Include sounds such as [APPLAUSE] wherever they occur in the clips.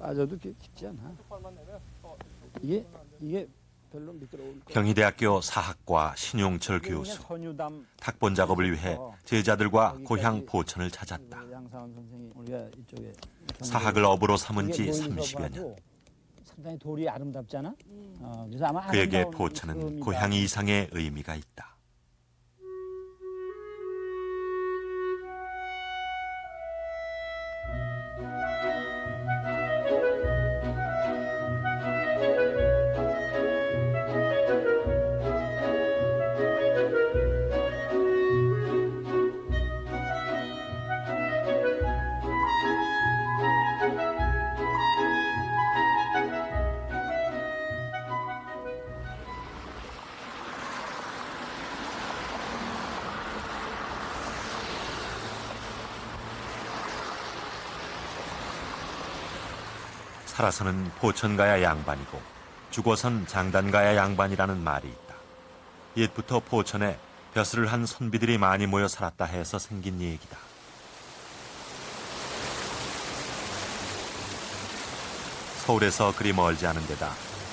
빠져도 깊- 깊지 않아. 이게 이게 별로 미끄러울 거. 경희대학교 사학과 신용철 교수 선유담 탁본 작업을 위해 제자들과 고향 포천을 찾았다. 그 양사원 선생이 우리가 이쪽에 사학을 업으로 삼은 지 노인서고 30여 년. 상당히 돌이 아름답잖아. 어, 그래서 아마 그에게 아름다운 포천은 섬이다. 고향 이상의 의미가 있다. 살아서는 포천가야 양반이고 죽어선 장단가야 양반이라는 말이 있다. 옛부터 포천에 벼슬을 한 선비들이 많이 모여 살았다 해서 생긴 얘기다. 서울에서 그리 멀지 않은 데다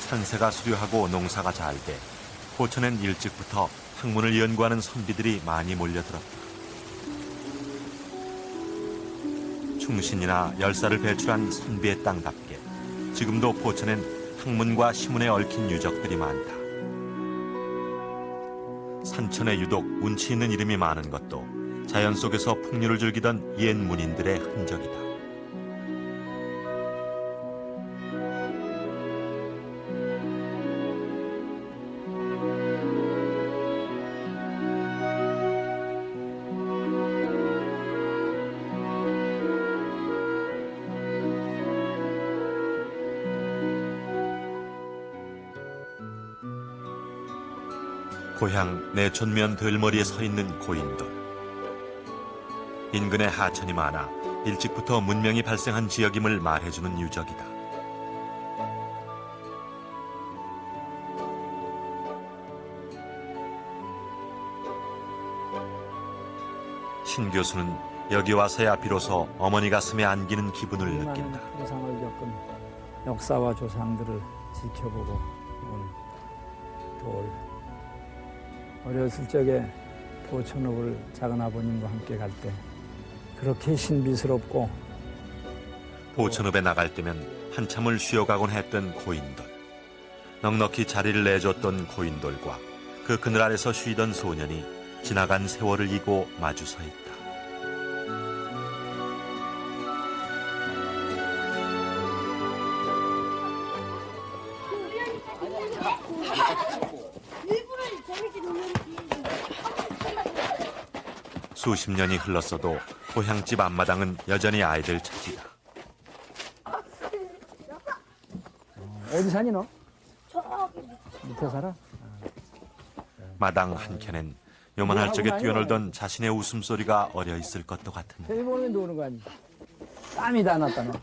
산세가 수려하고 농사가 잘 돼 포천엔 일찍부터 학문을 연구하는 선비들이 많이 몰려들었다. 충신이나 열사를 배출한 선비의 땅답게 지금도 포천엔 학문과 시문에 얽힌 유적들이 많다. 산천에 유독 운치 있는 이름이 많은 것도 자연 속에서 풍류를 즐기던 옛 문인들의 흔적이다. 내촌면 들머리에 서 있는 고인돌. 인근에 하천이 많아 일찍부터 문명이 발생한 지역임을 말해주는 유적이다. 신 교수는 여기 와서야 비로소 어머니 가슴에 안기는 기분을 느낀다. 이상을 겪은 역사와 조상들을 지켜보고 온 돌. 어렸을 적에 포천읍을 작은 아버님과 함께 갈 때 그렇게 신비스럽고 보천읍에 나갈 때면 한참을 쉬어가곤 했던 고인돌. 넉넉히 자리를 내줬던 고인돌과 그 그늘 아래서 쉬던 소년이 지나간 세월을 이고 마주 서 있다. 수십 년이 흘렀어도 고향집 앞마당은 여전히 아이들 찾이다. 어디 사니 너? 저기 밑에 살아? 마당 한켠엔 요만할 적에 뛰어놀던 자신의 웃음소리가 어려 있을 것도 같은데 텔레보면 노는 거 아니야? 땀이 다 났다 너.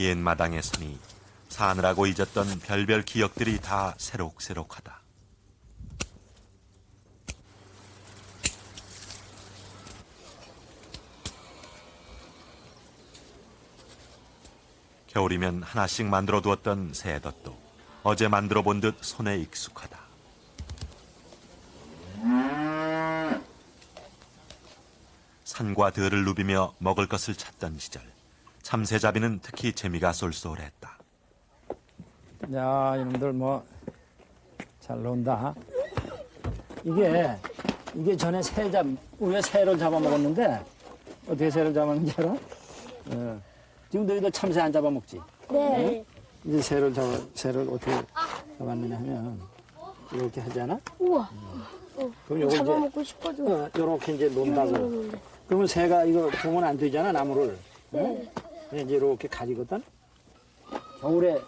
옛 마당에 서니 사느라고 잊었던 별별 기억들이 다 새록새록하다. 겨울이면 하나씩 만들어 두었던 새덧도 어제 만들어 본 듯 손에 익숙하다. 산과 들을 누비며 먹을 것을 찾던 시절 참새잡이는 특히 재미가 쏠쏠했다. 야 이놈들 뭐 잘 논다. 이게 이게 전에 새잡 우리가 새를 잡아먹었는데 어떻게 새를 잡았는지 알아? 어. 지금 너희들 참새 안 잡아먹지? 네. 이제 새를 잡아 새를 어떻게 잡았느냐 하면 이렇게 하잖아. 우와. 그럼 요거 이제 잡아먹고 싶어도 어, 요렇게 이제 논다고. 그러면 새가 이거 보면 안 되잖아 나무를. 네. 이제 이렇게 가지거든. 겨울에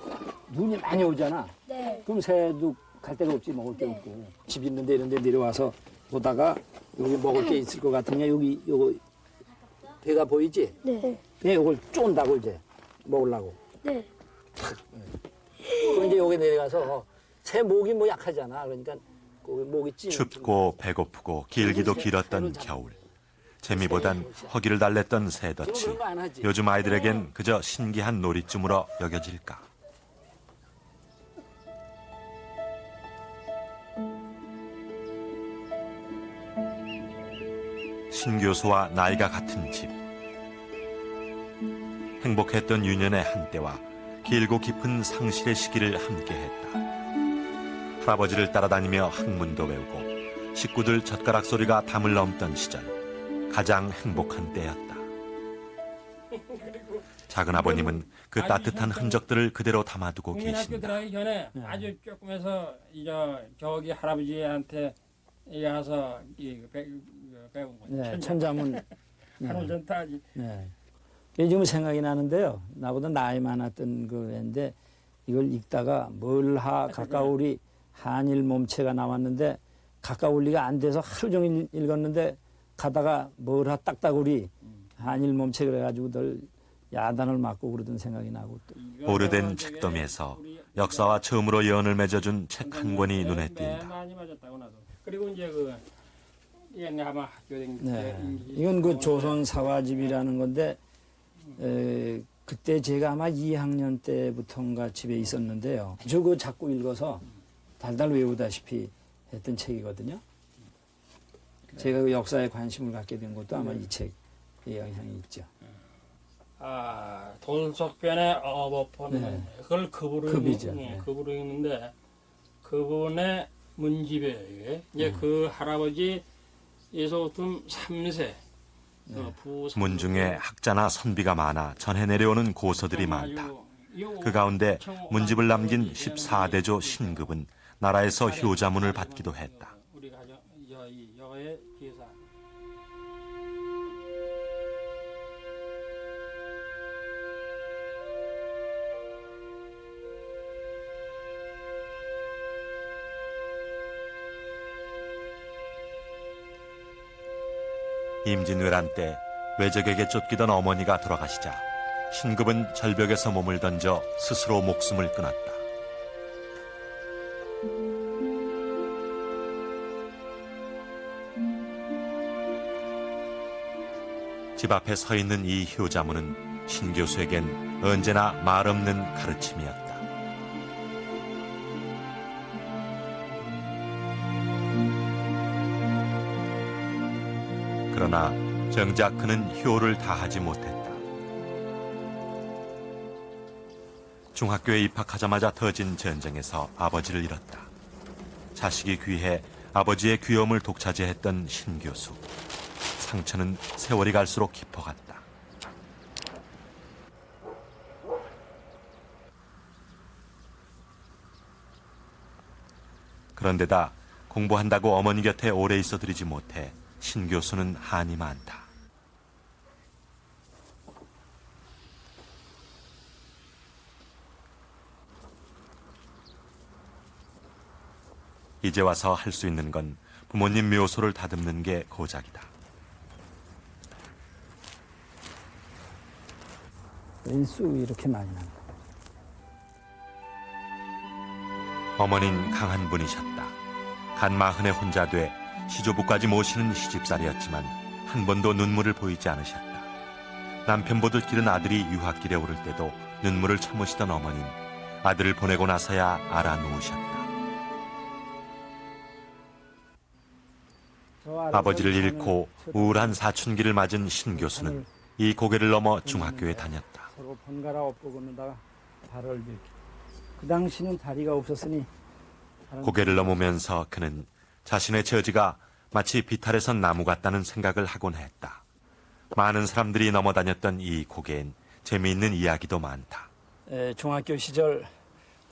눈이 많이 오잖아. 네. 그럼 새도 갈 데가 없지 먹을 게 없고 집 있는데 이런데 내려와서 보다가 여기 먹을 게 있을 것 같으냐 여기 요거 배가 보이지? 네. 배 이걸 쫀다고 이제 먹으려고. 네. 그럼 이제 여기 내려가서 새 목이 뭐 약하잖아. 그러니까 그 목이 찌. 춥고 배고프고 길기도 길었던 겨울. 재미보단 허기를 달랬던 새덫이. 요즘 아이들에겐 그저 신기한 놀이쯤으로 여겨질까. 신 교수와 나이가 같은 집. 행복했던 유년의 한때와 길고 깊은 상실의 시기를 함께했다. 할아버지를 따라다니며 학문도 배우고 식구들 젓가락 소리가 담을 넘던 시절 가장 행복한 때였다. 작은 아버님은 그 따뜻한 흔적들을 그대로 담아두고 국민학교 계신다. 들어가기 전에 네. 아주 조금해서 이저 저기 할아버지한테 이 가서 이 배, 그 배운 거. 네, 천자문. 하늘 [LAUGHS] 전타지. 네. 이게 지금 생각이 나는데요. 나보다 나이 많았던 그 애인데 이걸 읽다가 멀하 가까우리 한일 몸체가 나왔는데 가까울 리가 안 돼서 하루 종일 읽었는데 가다가 멀하 딱따구리 한일 몸체 그래가지고 늘 야단을 맞고 그러던 생각이 나고 또 오래된 책더미에서 역사와 처음으로 연을 맺어준 책 한 권이 눈에 띈다. 그리고 이제 그 옛날 아마 학교 다닐 때 네. 이- 이건 그 조선 사화집이라는 건데 에, 그때 제가 아마 2학년 때부터인가 집에 있었는데요. 저그 자꾸 읽어서 달달 외우다시피 했던 책이거든요. 제가 그 역사에 관심을 갖게 된 것도 아마 이 책의 영향이 있죠. 아 돈속변의 어법헌 네. 그걸 급으로 급이죠. 읽는, 네. 급으로 읽는데 그분의 문집에 이게 이제 네. 그 할아버지 예소tum 3세 네. 어, 부 문중에 학자나 선비가 많아 전해 내려오는 고서들이 많다. 그 가운데 문집을 남긴 14대조 신급은 나라에서 효자문을 받기도 했다. 여의 기사 임진왜란 때 외적에게 쫓기던 어머니가 돌아가시자 신급은 절벽에서 몸을 던져 스스로 목숨을 끊었다. 집 앞에 서 있는 이 효자문은 신 교수에겐 언제나 말없는 가르침이었다. 그러나 정작 그는 효를 다하지 못했다. 중학교에 입학하자마자 터진 전쟁에서 아버지를 잃었다. 자식이 귀해 아버지의 귀염을 독차지했던 신 교수. 상처는 세월이 갈수록 깊어갔다. 그런데다 공부한다고 어머니 곁에 오래 있어 드리지 못해 신 교수는 한이 많다. 이제 와서 할 수 있는 건 부모님 묘소를 다듬는 게 고작이다. 쑥 이렇게 많이 납니다. 어머닌 강한 분이셨다. 간마흔에 혼자 돼 시조부까지 모시는 시집살이였지만 한 번도 눈물을 보이지 않으셨다. 남편 보듯 기른 아들이 유학길에 오를 때도 눈물을 참으시던 어머닌 아들을 보내고 나서야 알아 누우셨다. 아버지를 잃고 우울한 사춘기를 맞은 신 교수는 이 고개를 넘어 중학교에 다녔다. 서로 번갈아 엎고 걷는다가 발을 이렇게. 그 당시는 다리가 없었으니 고개를 넘으면서 그는 자신의 처지가 마치 비탈에 선 나무 같다는 생각을 하곤 했다. 많은 사람들이 넘어다녔던 이 고개엔 재미있는 이야기도 많다. 에, 중학교 시절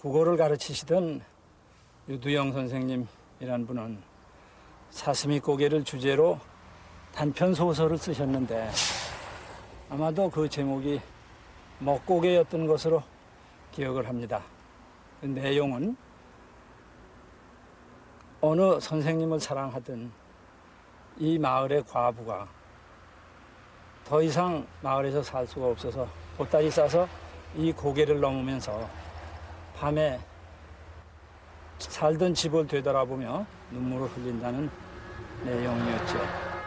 국어를 가르치시던 유두영 선생님이란 분은 사슴이 고개를 주제로 단편 소설을 쓰셨는데 아마도 그 제목이 먹고개였던 것으로 기억을 합니다. 그 내용은 어느 선생님을 사랑하던 이 마을의 과부가 더 이상 마을에서 살 수가 없어서 보따리 싸서 이 고개를 넘으면서 밤에 살던 집을 되돌아보며 눈물을 흘린다는 내용이었죠.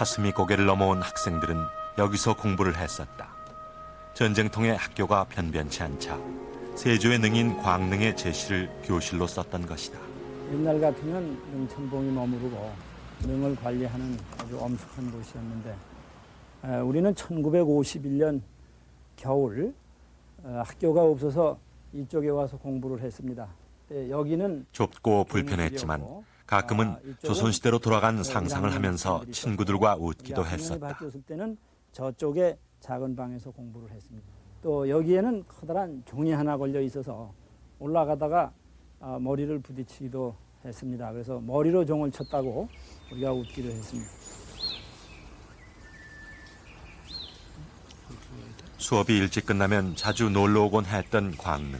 사슴이 고개를 넘어온 학생들은 여기서 공부를 했었다. 전쟁통에 학교가 변변치 않자 세조의 능인 광능의 제시를 교실로 썼던 것이다. 옛날 같으면 능천봉이 머무르고 능을 관리하는 아주 엄숙한 에, 우리는 1951년 겨울 어, 학교가 없어서 이쪽에 와서 공부를 했습니다. 예, 여기는 좁고 불편했지만 가끔은 조선시대로 돌아간 상상을 하면서 친구들과 웃기도 했었다. 때는 저쪽에 작은 방에서 공부를 했습니다. 또 여기에는 커다란 종이 하나 걸려 있어서 올라가다가 아, 머리를 부딪히기도 했습니다. 그래서 머리로 종을 쳤다고 우리가 웃기도 했습니다. 수업이 일찍 끝나면 자주 놀러 오곤 했던 광릉.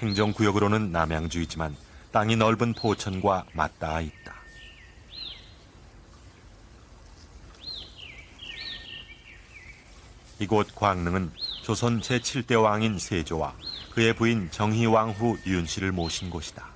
행정구역으로는 남양주이지만 땅이 넓은 포천과 맞닿아 있다. 이곳 광릉은 조선 제7대 왕인 세조와 그의 부인 정희왕 후 윤씨를 모신 곳이다.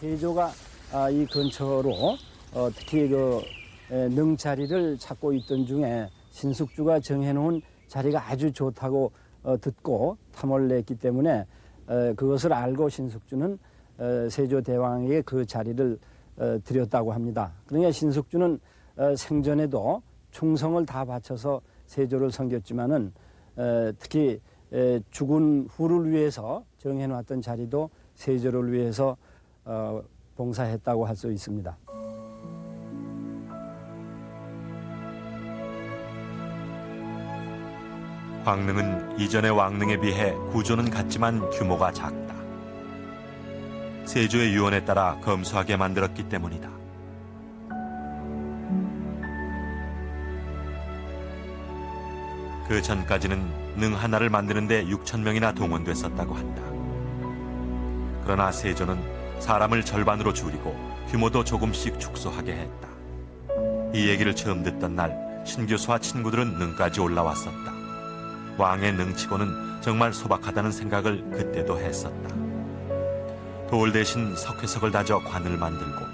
세조가 아, 이 근처로 어, 특히 그 에, 능 자리를 찾고 있던 중에 신숙주가 정해놓은 자리가 아주 좋다고 어, 듣고 탐을 냈기 때문에 에, 그것을 알고 신숙주는 에, 세조 대왕에게 그 자리를 어, 드렸다고 합니다. 그러니까 신숙주는 어, 생전에도 충성을 다 바쳐서 세조를 섬겼지만은 에, 특히 에, 죽은 후를 위해서 정해놓았던 자리도 세조를 위해서 어, 봉사했다고 할 수 있습니다. 광릉은 이전의 왕릉에 비해 구조는 같지만 규모가 작다. 세조의 유언에 따라 검소하게 만들었기 때문이다. 그 전까지는 능 하나를 만드는데 6천 명이나 동원됐었다고 한다. 그러나 세조는 사람을 절반으로 줄이고 규모도 조금씩 축소하게 했다. 이 얘기를 처음 듣던 날 신교수와 친구들은 능까지 올라왔었다. 왕의 능치고는 정말 소박하다는 생각을 그때도 했었다. 돌 대신 석회석을 다져 관을 만들고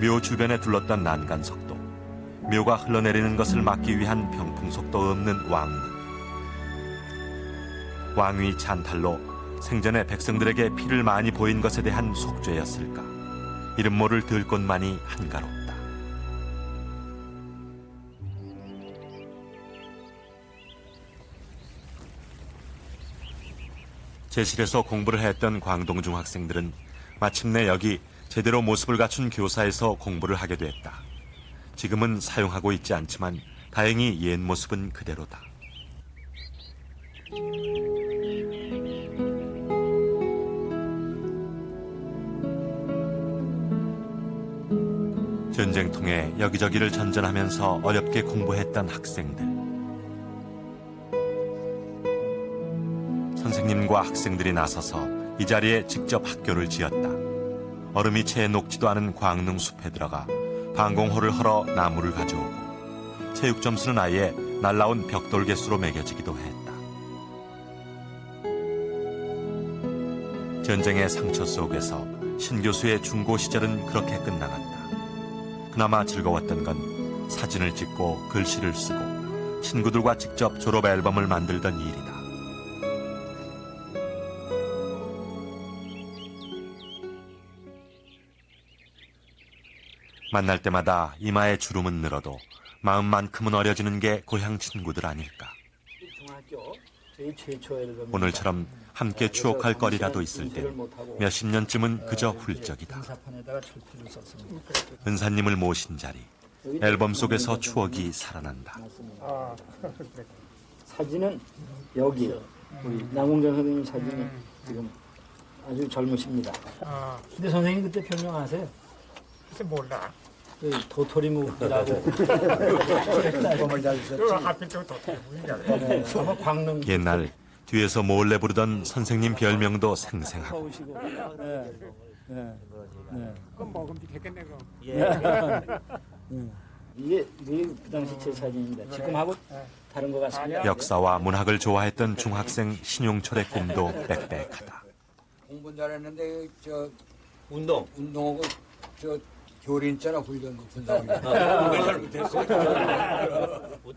묘 주변에 둘렀던 난간석도 묘가 흘러내리는 것을 막기 위한 병풍석도 없는 왕릉. 왕위 찬탈로 생전에 백성들에게 피를 많이 보인 것에 대한 속죄였을까? 이름 모를 들꽃만이 한가롭다. 제실에서 공부를 했던 광동중 학생들은 마침내 여기 제대로 모습을 갖춘 교사에서 공부를 하게 됐다. 지금은 사용하고 있지 않지만 다행히 옛 모습은 그대로다. 전쟁통에 여기저기를 전전하면서 어렵게 공부했던 학생들. 선생님과 학생들이 나서서 이 자리에 직접 학교를 지었다. 얼음이 채 녹지도 않은 광릉 숲에 들어가 방공호를 헐어 나무를 가져오고 체육 점수는 아예 날라온 벽돌 개수로 매겨지기도 했다. 전쟁의 상처 속에서 신 교수의 중고 시절은 그렇게 끝나갔다. 그나마 즐거웠던 건 사진을 찍고 글씨를 쓰고 친구들과 직접 졸업 앨범을 만들던 일이다. 만날 때마다 이마에 주름은 늘어도 마음만큼은 어려지는 게 고향 친구들 아닐까. 오늘처럼 함께 추억할 거리라도 있을 때 몇십 년쯤은 그저 훌쩍이다. 은사님을 모신 자리. 앨범 속에서 추억이 살아난다. 사진은 여기 우리 남궁정 선생님 사진이 지금 아주 젊으십니다. 아, 근데 선생님 그때 별명 아세요? 글쎄 몰라. 그 도토리 묵이라고 앨범을 잘 썼지. 하필 또 도토리 네, 아마 광릉 옛날 뒤에서 몰래 부르던 선생님 별명도 생생하고 오시고. 네. 네. 네. 그럼 먹으면 되겠네 그럼. 이게 이게 그 당시 제 사진인데 지금하고 다른 것 같습니다. 역사와 문학을 좋아했던 중학생 신용철의 꿈도 빽빽하다. 공부 잘했는데 저 운동. 운동하고 저 교린 있잖아 훈련 군사 그걸 잘 못했어.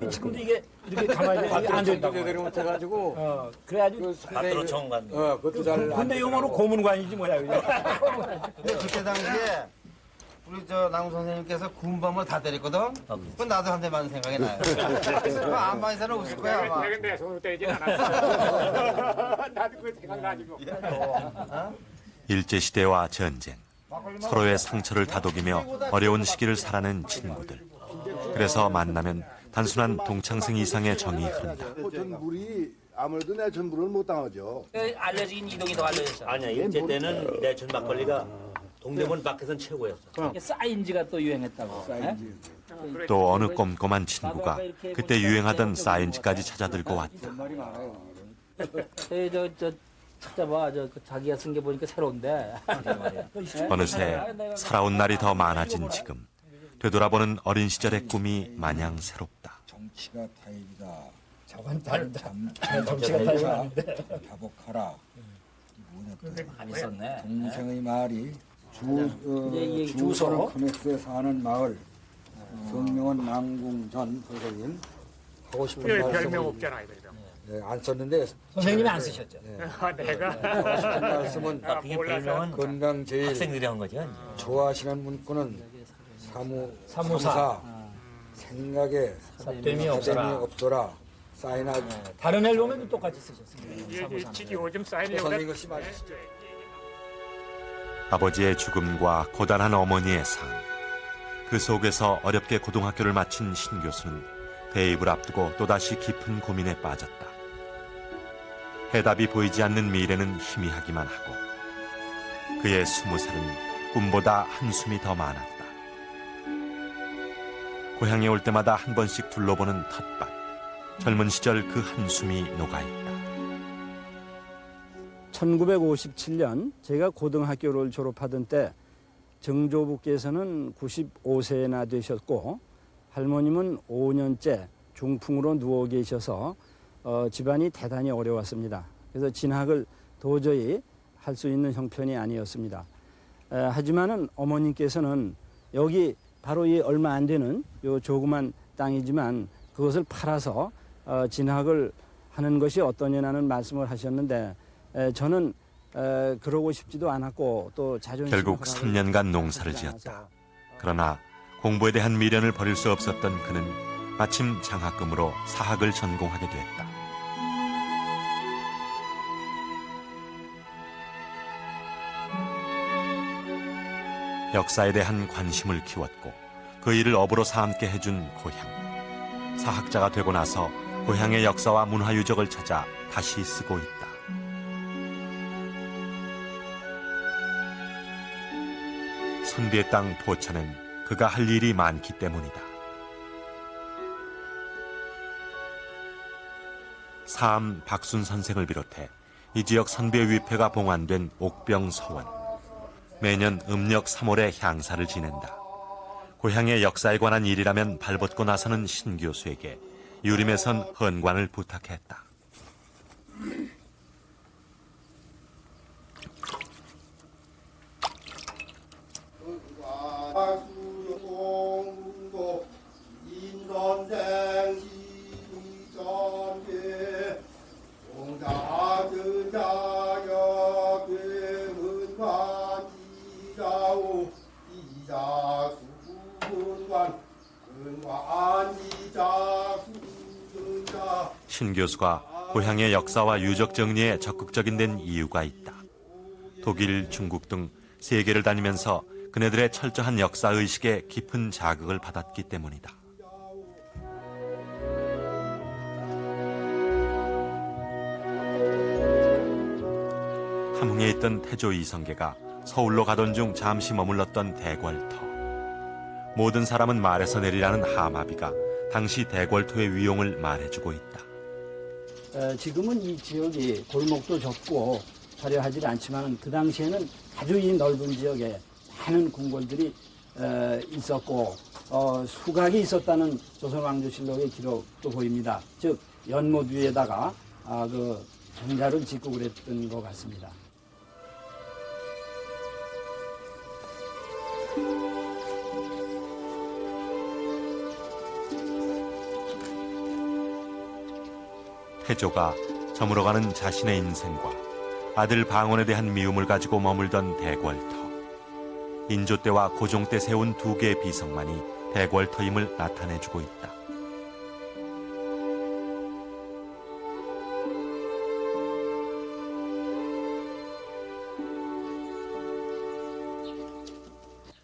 지금도 이게 이렇게 가만히 앉아 있다고. 제대로 못해가지고 어, 그래가지고 그 선생님 정관. 어 그것도 잘. 근데 영어로 고문관이지 뭐야. [LAUGHS] 근데 그때 당시에 우리 저 남우 선생님께서 군밤을 다 때렸거든. 그건 나도 한 대 맞은 생각이 나요. 그거 안마 인사는 없을 거야 아마. 내가 내 손으로 때리진 않았어. 나도 그 생각나지고. 일제시대와 전쟁, 서로의 상처를 다독이며 어려운 시기를 살아낸 친구들. 그래서 만나면 단순한 동창생 이상의 정이 흐른다. 전물이 아무래도 내 전물을 못 당하죠. 알려진 이동이 더 알려졌어. 아니야 일제 때는 내 전 막걸리가 동대문 밖에선 최고였어. 이게 사인지가 또 유행했다고. 네? 또 어느 꼼꼼한 친구가 그때 유행하던 사인지까지 찾아들고 왔다. 저저 찾아봐 저그 자기가 쓴 게 보니까 새로운데. [LAUGHS] 어느새 살아온 날이 더 많아진 지금 되돌아보는 어린 시절의 꿈이 마냥 새롭다. 정치가 타입이다. 저건 다르다. 참 정치가 타입은 아닌데. 자복하라. 많이 썼네. 동생의 말이 주 어, 주소. 주소는 커넥스에 사는 마을 성명은 남궁전 선생님 하고 싶은 별- 별명 없잖아 이거. 네, 안 썼는데 선생님이 안 쓰셨죠. 아, 내가 하고 싶은 말씀은 아, 그게 몰라서. 별명은 건강 제일 학생들이 한 거지. 좋아하시는 문구는 사무 사무사. 사무사 생각에 됨이 없어라. 됨이 없어라 사인하 다른 앨범에도 똑같이 쓰셨습니다. 이게 지기 요즘 사인이 선생님 거 심하시 아버지의 죽음과 고단한 어머니의 삶. 그 속에서 어렵게 고등학교를 마친 신 교수는 대입을 앞두고 또다시 깊은 고민에 빠졌다. 해답이 보이지 않는 미래는 희미하기만 하고 그의 스무 살은 꿈보다 한숨이 더 많았다. 고향에 올 때마다 한 번씩 둘러보는 텃밭. 젊은 시절 그 한숨이 녹아있다. 1957년 제가 고등학교를 졸업하던 때 정조부께서는 95세나 되셨고 할머님은 5년째 중풍으로 누워 계셔서 어, 집안이 대단히 어려웠습니다. 그래서 진학을 도저히 할 수 있는 형편이 아니었습니다. 에, 하지만은 어머님께서는 여기 바로 이 얼마 안 되는 요 조그만 땅이지만 그것을 팔아서 어, 진학을 하는 것이 어떠냐는 말씀을 하셨는데 에, 저는 에, 그러고 싶지도 않았고 또 자존심 결국 3년간 농사를 지었다. 그러나 공부에 대한 미련을 버릴 수 없었던 그는 마침 장학금으로 사학을 전공하게 됐다. 역사에 대한 관심을 키웠고 그 일을 업으로 삼게 해준 고향. 사학자가 되고 나서 고향의 역사와 문화 유적을 찾아 다시 쓰고 있다. 선비의 땅 포천은 그가 할 일이 많기 때문이다. 사암 박순 선생을 비롯해 이 지역 선비의 위패가 봉안된 옥병 서원. 매년 음력 3월에 향사를 지낸다. 고향의 역사에 관한 일이라면 발벗고 나서는 신 교수에게 유림에 선 헌관을 부탁했다. 신 교수가 고향의 역사와 유적 정리에 적극적인 데는 이유가 있다. 독일, 중국 등 세계를 다니면서 그네들의 철저한 역사 의식에 깊은 자극을 받았기 때문이다. 함흥에 있던 태조 이성계가 서울로 가던 중 잠시 머물렀던 대궐터. 모든 사람은 말에서 내리라는 하마비가 당시 대궐토의 위용을 말해주고 있다. 어, 지금은 이 지역이 골목도 좁고 화려하지 않지만 그 당시에는 아주 이 넓은 지역에 많은 궁궐들이 어, 있었고 어, 수각이 있었다는 조선왕조실록의 기록도 보입니다. 즉 연못 위에다가 아, 그 정자를 짓고 그랬던 것 같습니다. 태조가 저물어가는 자신의 인생과 아들 방언에 대한 미움을 가지고 머물던 대궐터. 인조 때와 고종 때 세운 두 개의 비석만이 대궐터임을 나타내주고 있다.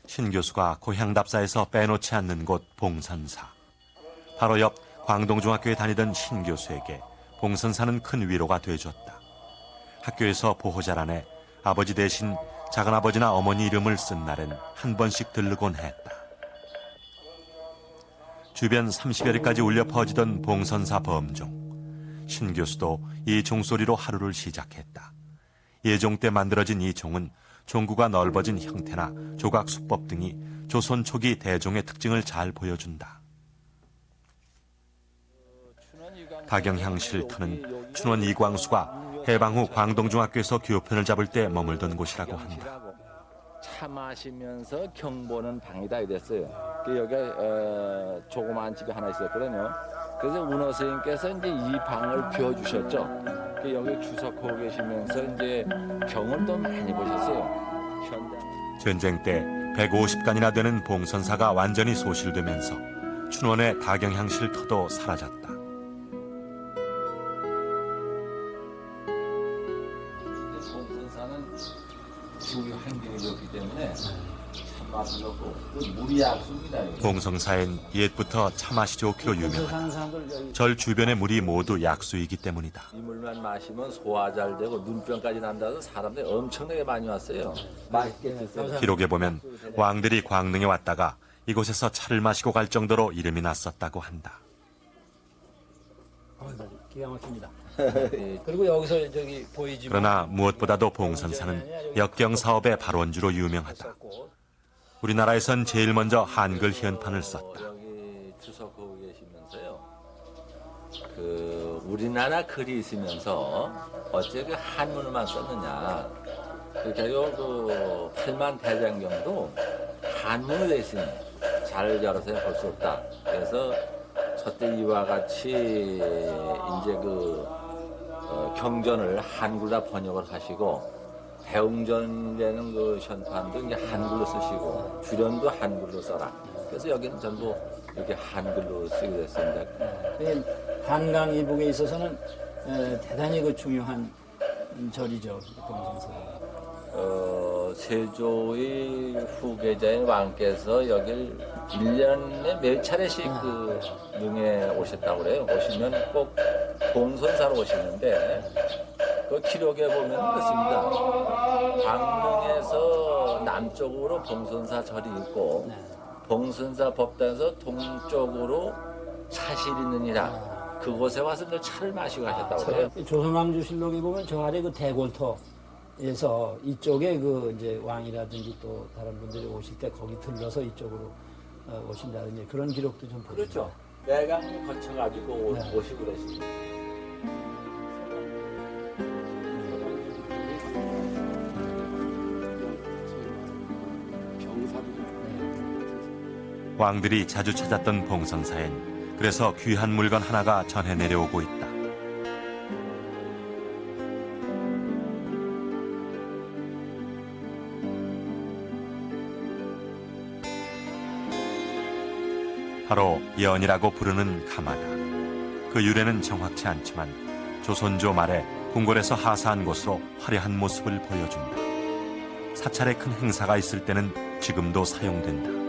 신 교수가 고향답사에서 빼놓지 않는 곳 봉선사. 바로 옆 광동중학교에 다니던 신 교수에게 봉선사는 큰 위로가 되어줬다. 학교에서 보호자란에 아버지 대신 작은아버지나 어머니 이름을 쓴 날엔 한 번씩 들르곤 했다. 주변 30여리까지 울려 퍼지던 봉선사 범종. 신 교수도 이 종소리로 하루를 시작했다. 예종 때 만들어진 이 종은 종구가 넓어진 형태나 조각 수법 등이 조선 초기 대종의 특징을 잘 보여준다. 박영향 실터는 춘원 이광수가 해방 후 광동중학교에서 교편을 잡을 때 머물던 곳이라고 한다. 차 마시면서 경보는 방이다 이랬어요. 그 여기 어, 조그마한 집이 하나 있었거든요. 그래서 운어 선생님께서 이제 이 방을 비워 주셨죠. 그 여기 주석하고 계시면서 이제 병을 또 많이 보셨어요. 현장. 전쟁 때 150간이나 되는 봉선사가 완전히 소실되면서 춘원의 다경향 실터도 사라졌다. 참 맛이. 봉성사엔 옛부터 차 맛이 좋기로 유명하다. 사는 사람들 여기 절 주변의 물이 모두 약수이기 때문이다. 이 물만 마시면 소화 잘 되고 눈병까지 난다서 사람들이 엄청나게 많이 왔어요. 기록에 보면 왕들이 광릉에 왔다가 이곳에서 차를 마시고 갈 정도로 이름이 났었다고 한다. 어, 기가 막힙니다. [LAUGHS] 그리고 여기서 저기 보이지만 그러나 무엇보다도 봉선사는 역경 사업의 발원주로 유명하다. 우리나라에선 제일 먼저 한글 현판을 썼다. 그 우리나라 글이 있으면서 어째 그 한문을만 썼느냐. 그러니까 요 그 팔만 대장경도 한문으로 돼 있으니 잘 열어서 볼수 없다. 그래서 저때 이와 같이 이제 그 어, 경전을 한글로 번역을 하시고 대웅전되는 그 현판도 이제 한글로 쓰시고 주련도 한글로 써라. 그래서 여기는 전부 이렇게 한글로 쓰게 됐습니다. 이 한강 이북에 있어서는 에, 대단히 그 중요한 절이죠. 봉선사. 어, 세조의 후계자인 왕께서 여길 1년에 몇 차례씩 그 능에 오셨다고 그래요. 오시면 꼭 봉선사로 오시는데 그 기록에 보면 그렇습니다. 광릉에서 남쪽으로 봉선사 절이 있고 봉선사 법당에서 동쪽으로 차실 있느니라 그곳에 와서 늘 차를 마시고 가셨다고 그래요. 조선왕조실록에 보면 저 아래 그 대골터에서 이쪽에 그 이제 왕이라든지 또 다른 분들이 오실 때 거기 들러서 이쪽으로 어, 오신다든지 그런 기록도 좀 보입니다. 그렇죠. 내강을 거쳐가지고 오- 네. 오시고 그러시죠. 왕들이 자주 찾았던 봉선사엔 그래서 귀한 물건 하나가 전해 내려오고 있다. 바로 연이라고 부르는 가마다. 그 유래는 정확치 않지만 조선조 말에 궁궐에서 하사한 곳으로 화려한 모습을 보여준다. 사찰에 큰 행사가 있을 때는 지금도 사용된다.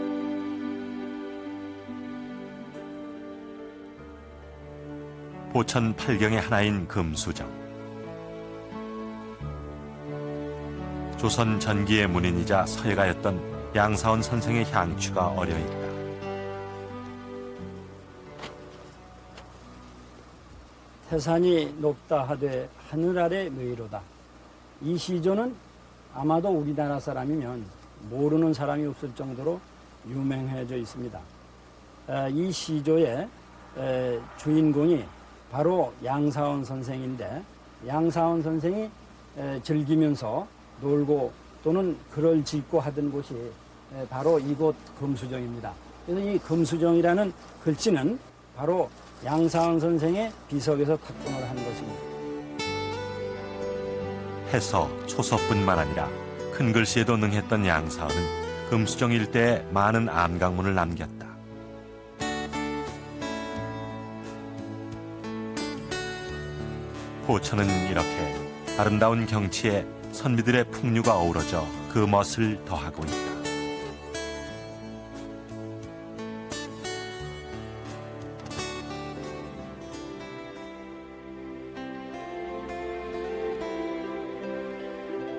보천 팔경의 하나인 금수정. 조선 전기의 문인이자 서예가였던 양사원 선생의 향취가 어려 있다. 태산이 높다 하되 하늘 아래 너희로다. 이 시조는 아마도 우리나라 사람이면 모르는 사람이 없을 정도로 유명해져 있습니다. 아, 이 시조의 주인공이 바로 양사원 선생인데 양사원 선생이 에, 즐기면서 놀고 또는 글을 짓고 하던 곳이 에, 바로 이곳 금수정입니다. 그래서 이 금수정이라는 글씨는 바로 양사원 선생의 비석에서 탁본을 한 것입니다. 해서 초서뿐만 아니라 큰 글씨에도 능했던 양사은은 금수정 일대에 많은 암강문을 남겼다. 포천은 이렇게 아름다운 경치에 선비들의 풍류가 어우러져 그 멋을 더하고 있다.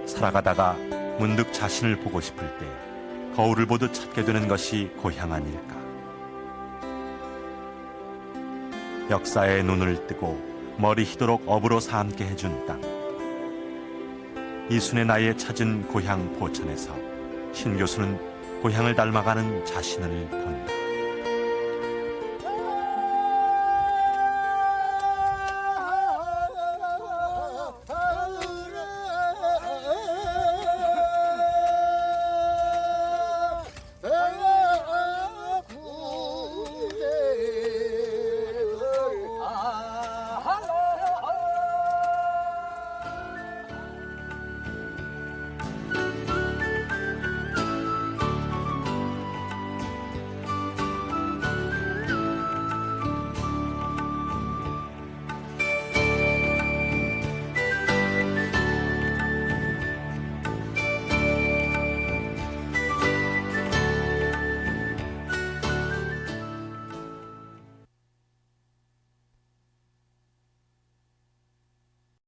살아가다가 문득 자신을 보고 싶을 때 거울을 보듯 찾게 되는 것이 고향 아닐까. 역사의 눈을 뜨고 머리 희도록 업으로 삼게 해준 땅. 이순의 나이에 찾은 고향 포천에서 신 교수는 고향을 닮아가는 자신을 본다.